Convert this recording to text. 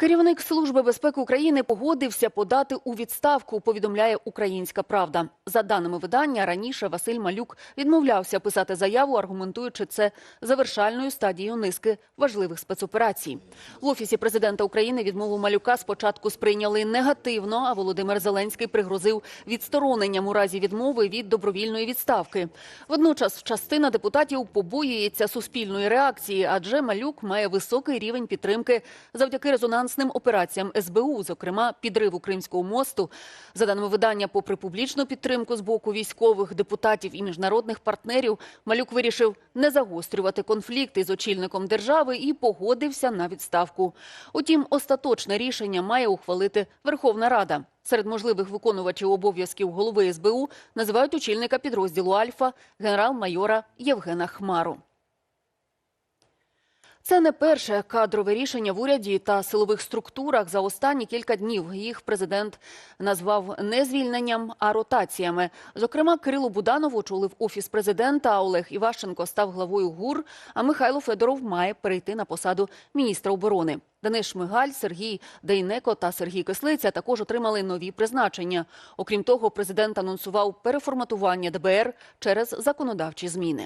Керівник Служби безпеки України погодився подати у відставку. Повідомляє Українська Правда. За даними видання, раніше Василь Малюк відмовлявся писати заяву, аргументуючи це завершальною стадією низки важливих спецоперацій. В офісі президента України відмову Малюка спочатку сприйняли негативно. А Володимир Зеленський пригрозив відстороненням у разі відмови від добровільної відставки. Водночас частина депутатів побоюється суспільної реакції, адже Малюк має високий рівень підтримки завдяки резонансним операціям СБУ, зокрема підриву Кримського мосту. За даними видання, попри публічну підтримку з боку військових депутатів і міжнародних партнерів, Малюк вирішив не загострювати конфлікти з очільником держави і погодився на відставку. Утім, остаточне рішення має ухвалити Верховна Рада. Серед можливих виконувачів обов'язків голови СБУ називають очільника підрозділу Альфа генерал-майора Євгена Хмару. Це не перше кадрове рішення в уряді та силових структурах за останні кілька днів. Їх президент назвав не звільненням, а ротаціями. Зокрема, Кирило Буданов очолив офіс президента. Олег Іващенко став главою ГУР. А Михайло Федоров має перейти на посаду міністра оборони. Денис Шмигаль, Сергій Дейнеко та Сергій Кислиця також отримали нові призначення. Окрім того, президент анонсував переформатування ДБР через законодавчі зміни.